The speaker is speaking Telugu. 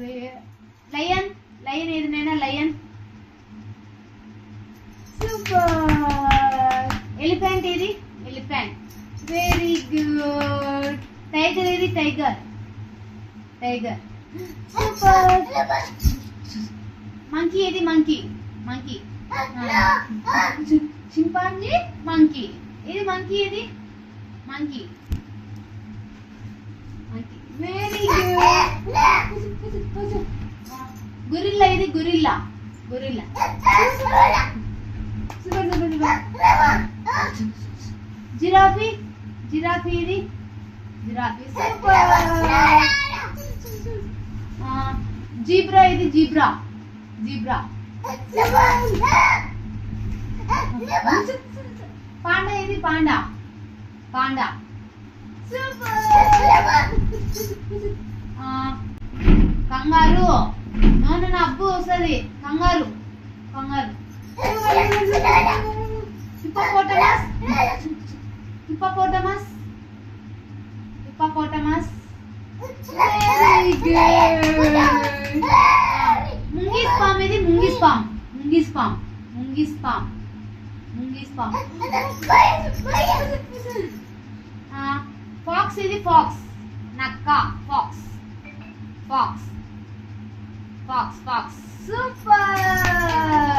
లయన్ లయన్ ఏది నైనా లయన్? సూపర్! ఎలిఫెంట్ ఏది ఎలిఫెంట్. Very good! టైగర్ ఏది టైగర్. టైగర్. సూపర్! మంకీ ఏది మంకీ. మంకీ. చింపాంజీ? మంకీ. ఇది మంకీ ఏది monkey monkey very good gorilla. Gorilla. Super super super giraffe giraffe ఇది. Giraffe super. జీబ్రా ఇది జీబ్రా. జీబ్రా. పాండా ఇది పాండా. పాండా. కంగారు. నోను నా. వస్తుంది kangaroo. Kangaroo. Hippopotamus. Hippopotamus. Hippopotamus. ముంగిస్ పామ్ ఇది ముంగిస్ పామ్. ముంగిస్ పామ్. ముంగిస్ పామ్. ముంగిస్ పామ్. ఫాక్స్ ఇది ఫాక్స్. నక్క fox. Fox. Fox fox super